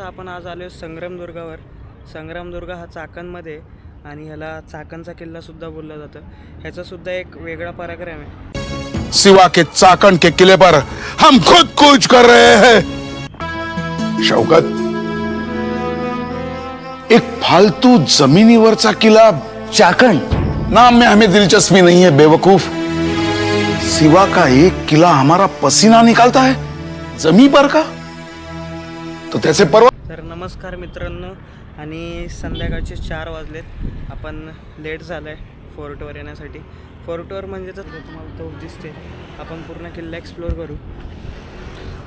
तसं आपण आज आलो आहे संग्रामदुर्गावर. संग्रामदुर्ग हा चाकणमध्ये आणि ह्याला चाकणचा किल्लासुद्धा बोललं जातं. ह्याचासुद्धा एक वेगळा पराक्रम आहे. सिवा के चाकण के किले पर हम खुद कूच कर रहे हैं। शौकत। एक फालतू जमिनीवरचा किला चाकण. नाम में हमें दिलचस्पी नहीं है बेवकूफ। सिवा का एक किला हमारा पसीना निकालता है जमी पर का? तो त्याचे परवा तर नमस्कार मित्रांनो आणि संध्याकाळचे चार वाजलेत. आपण लेट झालं आहे फोर्टवर येण्यासाठी. फोर्टवर म्हणजे तर तुम्हाला तो दिसते आपण पूर्ण किल्ला एक्सप्लोअर करू.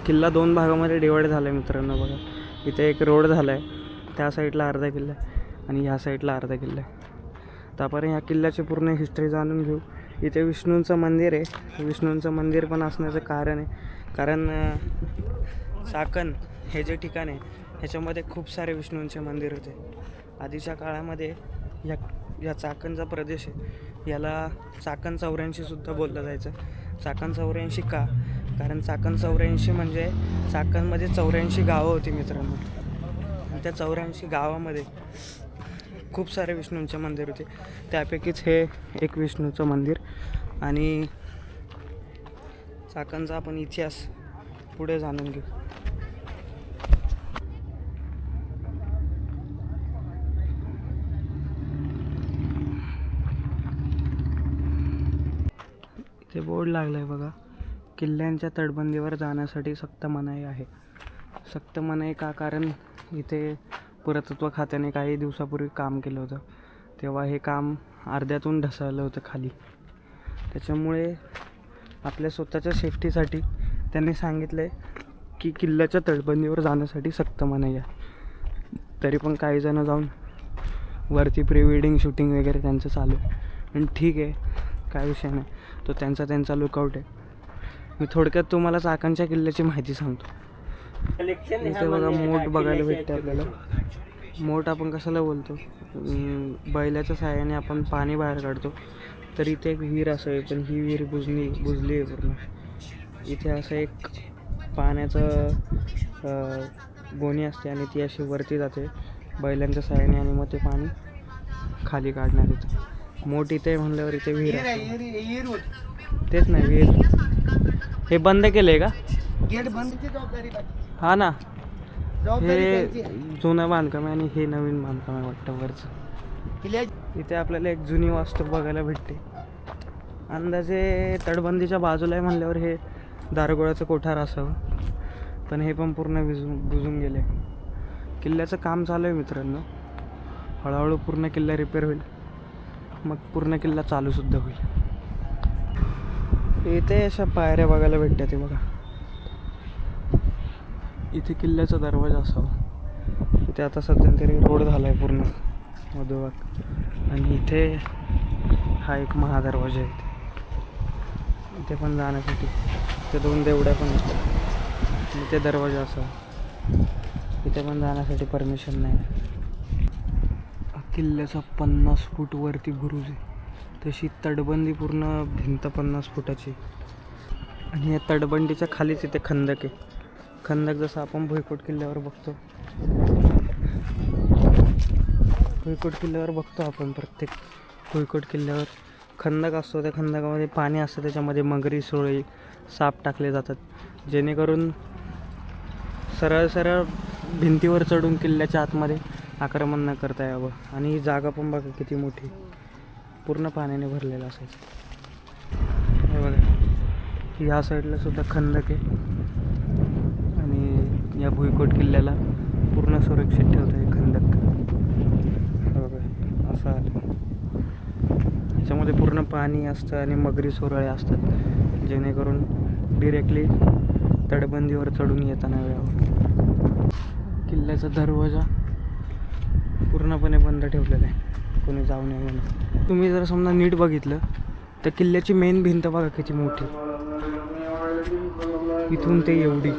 किल्ला दोन भागामध्ये डिवाईड झाला आहे मित्रांनो बघा. इथे एक रोड झाला आहे त्या साईडला अर्धा किल्ला आहे आणि ह्या साईडला अर्धा किल्ला आहे. तर आपण ह्या किल्ल्याची पूर्ण हिस्ट्री जाणून घेऊ. इथे विष्णूंचं मंदिर आहे. विष्णूंचं मंदिर पण असण्याचं कारण आहे. कारण चाकण हे जे ठिकाण आहे ह्याच्यामध्ये खूप सारे विष्णूंचे मंदिर होते. आधीच्या काळामध्ये या या चाकणचा प्रदेश आहे. याला चाकण चौऱ्याऐंशीसुद्धा बोललं जायचं. चाकण चौऱ्याऐंशी का? कारण चाकण चौऱ्याऐंशी म्हणजे चाकणमध्ये चौऱ्याऐंशी गावं होती मित्रांनो. आणि त्या चौऱ्याऐंशी गावामध्ये खूप सारे विष्णूंचे मंदिर होते. त्यापैकीच हे एक विष्णूचं मंदिर. आणि चाकणचा आपण इतिहास पुढे जाणून घेऊ. ते बोर्ड लागलं आहे बघा. किल्ल्यांच्या तटबंदीवर जाण्यासाठी सक्त मनाई आहे. सक्त मनाई का? कारण इथे पुरातत्व खात्याने काही दिवसापूर्वी काम केलं होतं. तेव्हा हे काम अर्ध्यातून ढसाळलं होतं खाली. त्याच्यामुळे आपल्या स्वतःच्या सेफ्टीसाठी त्यांनी सांगितलं आहे की किल्ल्याच्या तटबंदीवर जाण्यासाठी सक्त मनाई आहे. तरी पण काही जणं जाऊन वरती प्री वेडिंग शूटिंग वगैरे त्यांचं चालू आहे. आणि ठीक आहे. काय विषय नाही. तो त्यांचा त्यांचा लुकआउट आहे. मी थोडक्यात तुम्हाला चाकणच्या किल्ल्याची माहिती सांगतो. इथे बघा मोठ बघायला भेटते आपल्याला. मोठ आपण कशाला बोलतो? बैलाच्या साहाय्याने आपण पाणी बाहेर काढतो. तर इथे एक विहीर असावी पण ही विहीर बुजली बुजली आहे पूर्ण. इथे असं एक पाण्याचं गोणी असते आणि ती अशी वरती जाते. बैलांच्या साहाय्याने आणि मग ते पाणी खाली काढण्यात येतं. मोठ इथे म्हणल्यावर इथे विहीर. तेच नाही विहीर. हे बंद केलंय का? गेट बाकी. हा ना. हे. जुनं बांधकाम आहे आणि हे नवीन बांधकाम आहे वाटतं वरचं. इथे आपल्याला एक जुनी वास्तू बघायला भेटते. अंदाजे तटबंदीच्या बाजूला आहे म्हणल्यावर हे दारगोळाचं कोठार असावं. पण हे पण पूर्ण विजून बुजून गेले किल्ल्याचं काम चालू आहे मित्रांनो. हळूहळू पूर्ण किल्ला रिपेअर होईल. मग पूर्ण किल्ला चालूसुद्धा होईल. इथे अशा पायऱ्या बघायला भेटतात ते बघा. इथे किल्ल्याचा दरवाजा असावा. इथे आता सध्या तरी रोड झाला आहे पूर्ण मधोबाग आणि इथे हा एक महादरवाजा आहे इथे. इथे पण जाण्यासाठी इथे दोन देवड्या पण आहेत. इथे दरवाजा असावा. इथे पण जाण्यासाठी परमिशन नाही. किल्ल्याचा पन्नास फूट वरती बुरुज आहे. तशी तटबंदी पूर्ण भिंत पन्नास फुटाची आणि या तटबंदीच्या खालीच इथे खंदक आहे. खंदक जसं आपण भुईकोट किल्ल्यावर बघतो. भुईकोट किल्ल्यावर बघतो आपण प्रत्येक. भुईकोट किल्ल्यावर खंदक असतो. त्या खंदकामध्ये पाणी असतं. त्याच्यामध्ये मगरी सोळी साप टाकले जातात. जेणेकरून सरळ सरळ भिंतीवर चढून किल्ल्याच्या आतमध्ये आक्रमण न करता यावं. आणि ही जागा पण बघा किती मोठी. पूर्ण पाण्याने भरलेलं असायचं. हे बघा. ह्या साईडला सुद्धा खंदक आहे. आणि या भुईकोट किल्ल्याला पूर्ण सुरक्षित ठेवतं आहे खंदक. बघा. असं आलं. ह्याच्यामध्ये पूर्ण पाणी असतं आणि मगरी सोरळे असतात. जेणेकरून डिरेक्टली तटबंदीवर चढून येताना वेळावर किल्ल्याचा दरवाजा पूर्णपणे बंद ठेवलेलं आहे. कोणी जाऊ नये म्हणून तुम्ही जर समजा नीट बघितलं तर किल्ल्याची मेन भिंत बघा किती मोठी. इथून ते एवढी.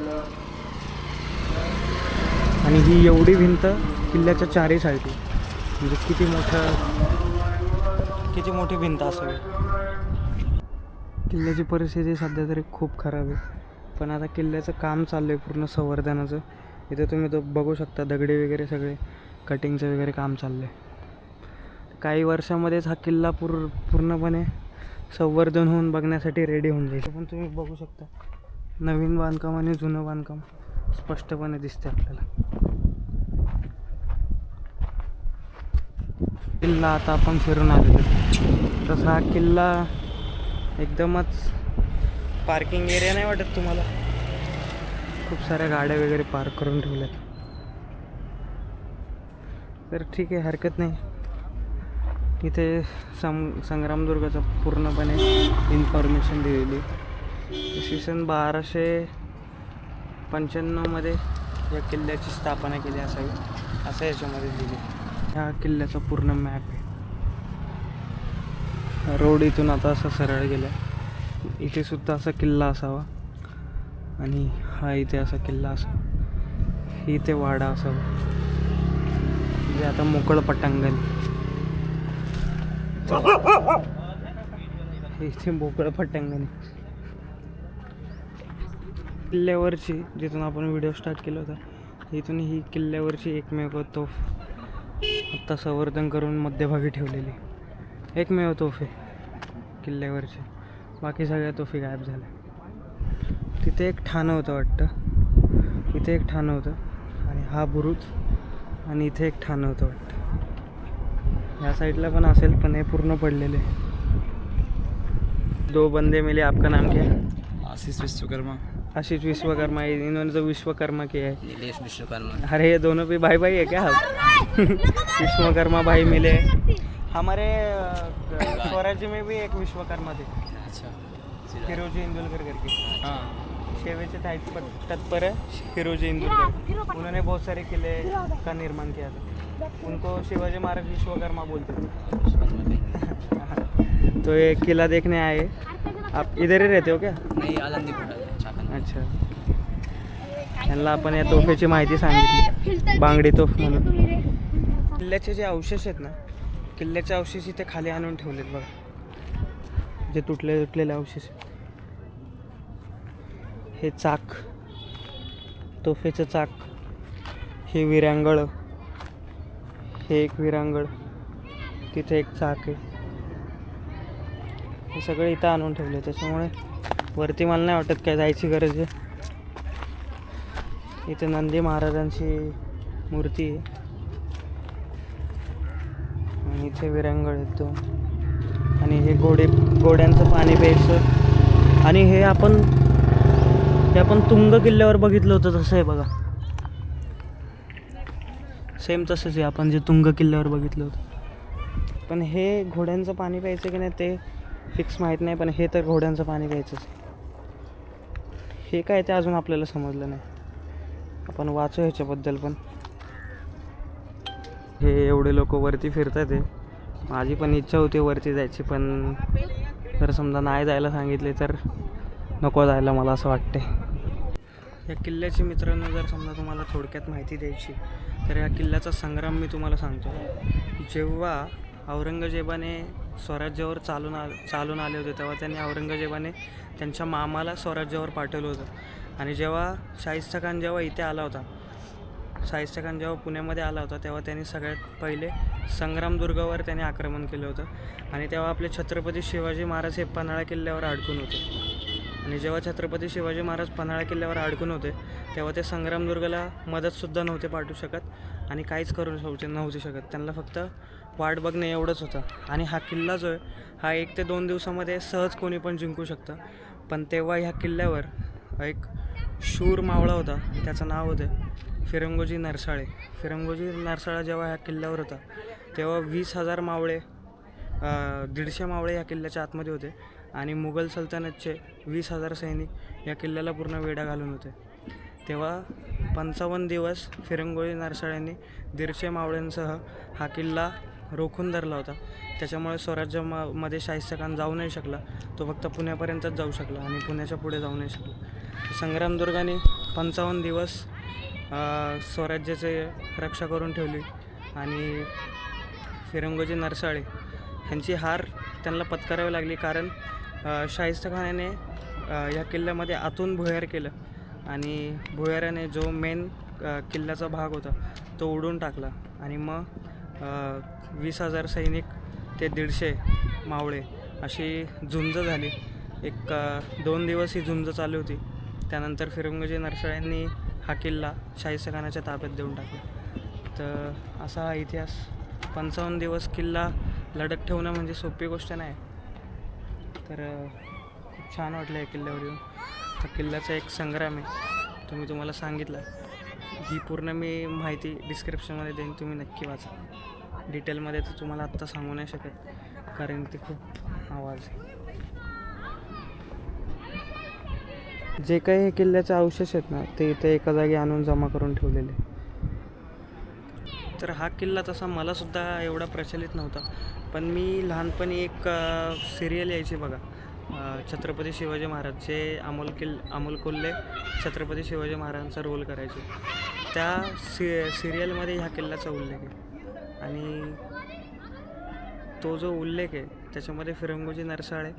आणि ही एवढी भिंत किल्ल्याच्या चारही साईडी म्हणजे किती मोठं किती मोठी भिंत असावी. किल्ल्याची परिस्थिती सध्या तरी खूप खराब आहे. पण आता किल्ल्याचं काम चाललं आहे पूर्ण संवर्धनाचं. इथे तुम्ही तो बघू शकता दगडे वगैरे सगळे. कटिंगचं वगैरे काम चाललं आहे काही वर्षामध्येच हा किल्ला पूर पूर्णपणे संवर्धन होऊन बघण्यासाठी रेडी होऊन जाईल. पण तुम्ही बघू शकता नवीन बांधकाम आणि जुनं बांधकाम स्पष्टपणे दिसते आपल्याला. किल्ला आता आपण फिरून आलेलो तसा हा किल्ला एकदमच पार्किंग एरिया नाही वाटत तुम्हाला? खूप साऱ्या गाड्या वगैरे पार्क करून ठेवल्यात. तर ठीक आहे हरकत नाही. इथे सम संग्रामदुर्गाचं पूर्णपणे इन्फॉर्मेशन दिलेली. इसवी सन बाराशे पंच्याण्णवमध्ये या किल्ल्याची स्थापना केली असावी असं याच्यामध्ये दिली. ह्या किल्ल्याचा पूर्ण मॅप आहे. रोड इथून आता असा सरळ गेला इथे सुद्धा असा किल्ला असावा आणि हा इथे असा किल्ला असावा. इथे वाडा असावा. म्हणजे आता मोकळ पटांगण. इथे मोकळं पटांगण. किल्ल्यावरची जिथून आपण व्हिडिओ स्टार्ट केला होता इथून ही किल्ल्यावरची एकमेव तोफ. आत्ता संवर्धन करून मध्यभागी ठेवलेली. एकमेव तोफ आहे किल्ल्यावरची. बाकी सगळ्या तोफी गायब झाल्या. तिथे एक ठाणं होतं वाटतं. इथे एक ठाणं होतं. आणि हा बुरुज आणि इथे एक ठाणं होतं वाटतं. या साईडला पण असेल पण हे पूर्ण पडलेले. दो बंदे मिले आपका नाम क्या है? आशीष विश्वकर्मा। आशीष विश्वकर्मा इन्होंने तो विश्वकर्मा किया है। नीलेश विश्वकर्मा। अरे ये दोनों भी भाई भाई है क्या? विश्वकर्मा भाई मिले। हमारे स्वराज्य में भी एक विश्वकर्मा थे। अच्छा। फिरोजी इंदुलकर करके। हाँ। शेवेचे तत्पर तत्पर है फिरोजी इंदुलकर उन्होंने बहुत सारे किले का निर्माण किया था. उनको शिवाजी महाराज विश्वकर्मा बोलते थे. तो ये किला देखने आए. आप इधर ही रहते हो क्या? नहीं अच्छा। त्यांना आपण या तोफेची माहिती सांगितली. बांगडी तोफ म्हणून. किल्ल्याचे जे अवशेष आहेत ना किल्ल्याचे अवशेष इथे खाली आणून ठेवलेत बघा. जे तुटले तुटलेले अवशेष आहेत. हे चाक. तोफेचं चाक. हे विरांगळ. हे एक विरांगळ. तिथे एक चाक आहे. हे सगळे इथं आणून ठेवले त्याच्यामुळे वरती मला नाही वाटत काय जायची गरज आहे. इथे नंदी महाराजांची मूर्ती आहे. आणि इथे विरंगळ येतो आणि हे घोडे घोड्यांचं पाणी प्यायचं. आणि हे आपण ते आपण तुंग किल्ल्यावर बघितलं होतं तसं आहे बघा. सेम तसंच आहे आपण जे तुंग किल्ल्यावर बघितलं होतं. पण हे घोड्यांचं पाणी प्यायचं की नाही ते फिक्स माहीत नाही पण हे तर घोड्यांचं पाणी प्यायचंच आहे. हे काय ते अजून आपल्याला समजलं नाही. आपण वाचू ह्याच्याबद्दल पण. हे एवढे लोक वरती फिरतात आहे माझी पण इच्छा होती वरती जायची पण जर समजा नाही जायला सांगितले तर नको जायला मला असं वाटते या किल्ल्याची मित्रांनो जर समजा तुम्हाला थोडक्यात माहिती द्यायची तर या किल्ल्याचा संग्राम मी तुम्हाला सांगतो. जेव्हा औरंगजेबाने स्वराज्यावर चालून आ चालून आले होते तेव्हा त्यांनी औरंगजेबाने त्यांच्या मामाला स्वराज्यावर पाठवलं होतं. आणि जेव्हा शाहिस्ता खान जेव्हा इथे आला होता शाहिस्ता खान जेव्हा पुण्यामध्ये आला होता तेव्हा त्यांनी सगळ्यात पहिले संग्रामदुर्गावर त्याने आक्रमण केलं होतं. आणि तेव्हा आपले छत्रपती शिवाजी महाराज हे पन्हाळा किल्ल्यावर अडकून होते. आणि जेव्हा छत्रपती शिवाजी महाराज पन्हाळा किल्ल्यावर अडकून होते तेव्हा ते संग्रामदुर्गाला मदतसुद्धा नव्हते पाठवू शकत आणि काहीच करू नव्हते नव्हते शकत. त्यांना फक्त वाट बघणे एवढंच होतं. आणि हा किल्ला जो आहे हा एक ते दोन दिवसामध्ये सहज कोणी पण जिंकू शकतं. पण तेव्हा ह्या किल्ल्यावर एक शूर मावळा होता. त्याचं नाव होतं फिरंगोजी नरसाळे. फिरंगोजी नरसाळा जेव्हा ह्या किल्ल्यावर होता तेव्हा वीस हजार मावळे दीडशे मावळे ह्या किल्ल्याच्या आतमध्ये होते. आणि मुघल सल्तनतचे वीस हजार सैनिक या किल्ल्याला पूर्ण वेढा घालून होते. तेव्हा पंचावन्न दिवस फिरंगोजी नरसाळ्यांनी दीडशे मावळ्यांसह हा किल्ला रोखून धरला होता. त्याच्यामुळे स्वराज्या मध्ये शाहिस्तकान जाऊ नाही शकला. तो फक्त पुण्यापर्यंतच जाऊ शकला आणि पुण्याच्या पुढे जाऊ नाही शकला. संग्रामदुर्गाने पंचावन्न दिवस स्वराज्याचे रक्षा करून ठेवली आणि फिरंगोजी नरसाळे ह्यांची हार त्यांना पत्करावी लागली. कारण अ, खानाने या किल्ल्यामध्ये आतून भुयार केलं आणि भुयाराने जो मेन किल्ल्याचा भाग होता तो उडून टाकला. आणि मग वीस हजार सैनिक ते दीडशे मावळे अशी झुंज झाली. एक दोन दिवस ही झुंज चालू होती. त्यानंतर फिरंगजी नरसळ्यांनी हा किल्ला शाहिस्ता खानाच्या ताब्यात देऊन टाकला. तर असा हा इतिहास. पंचावन्न दिवस किल्ला लढत ठेवणं म्हणजे सोपी गोष्ट नाही. तर खूप छान वाटलं या किल्ल्यावर येऊन. हा किल्ल्याचा एक संग्राम आहे तो मी तुम्हाला सांगितला. ही पूर्ण मी माहिती डिस्क्रिप्शनमध्ये देईन तुम्ही नक्की वाचा. डिटेलमध्ये तर तुम्हाला आत्ता सांगू नाही शकत कारण ते खूप आवाज आहे. जे काही हे किल्ल्याचे अवशेष आहेत ना ते इथे एका जागी आणून जमा करून ठेवलेले. तर हा किल्ला तसा मलासुद्धा एवढा प्रचलित नव्हता. पण मी लहानपणी एक सिरियल यायची बघा. छत्रपती शिवाजी महाराज जे अमोल किल अमोल कोल्हे छत्रपती शिवाजी महाराजांचा रोल करायचे. त्या सि सिरियलमध्ये ह्या किल्ल्याचा उल्लेख आहे. आणि तो जो उल्लेख आहे त्याच्यामध्ये फिरंगोजी नरसाळे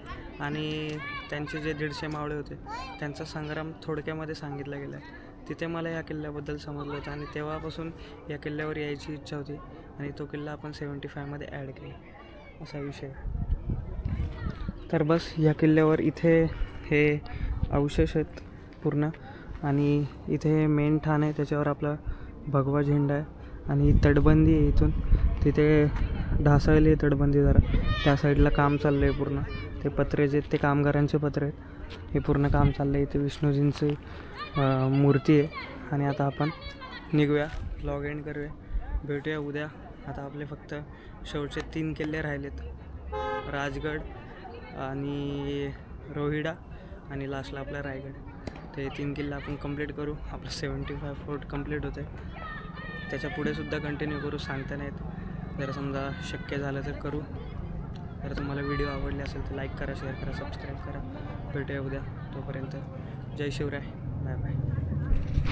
आणि त्यांचे जे दीडशे मावळे होते त्यांचा संग्राम थोडक्यामध्ये सांगितला गेला आहे तिथे मला या किल्ल्याबद्दल समजलं होतं आणि तेव्हापासून या किल्ल्यावर यायची इच्छा होती आणि तो किल्ला आपण सेवन्टी फायमध्ये ॲड केला. असा विषय. तर बस या किल्ल्यावर इथे हे अवशेष आहेत पूर्ण आणि इथे मेन ठाण आहे त्याच्यावर आपला भगवा झेंडा आहे आणि तटबंदी आहे इथून. तिथे ढासळली आहे तटबंदी जरा. त्या साईडला काम चाललं आहे पूर्ण. ते पत्रे जे आहेत ते कामगारांचे पत्रे आहेत. हे पूर्ण काम चाललं आहे इथे विष्णूजींची मूर्ती आहे. आणि आता आपण निघूया. लॉग इन करूया. भेटूया उद्या. आता आपले फक्त शेवटचे तीन किल्ले राहिलेत. राजगड आणि रोहिडा आणि लास्टला आपला रायगड. ते तीन किल्ले आपण कंप्लीट करू. आपलं सेवन्टी फाय फोर्ट कंप्लीट होते त्याच्या पुढेसुद्धा कंटिन्यू करू. सांगता नाहीत. जर समजा शक्य झालं तर करू. जर तुम्हाला व्हिडिओ आवडले असेल तर लाईक करा शेअर करा सबस्क्राईब करा. भेटूया उद्या तोपर्यंत. जय शिवराय. Bye bye.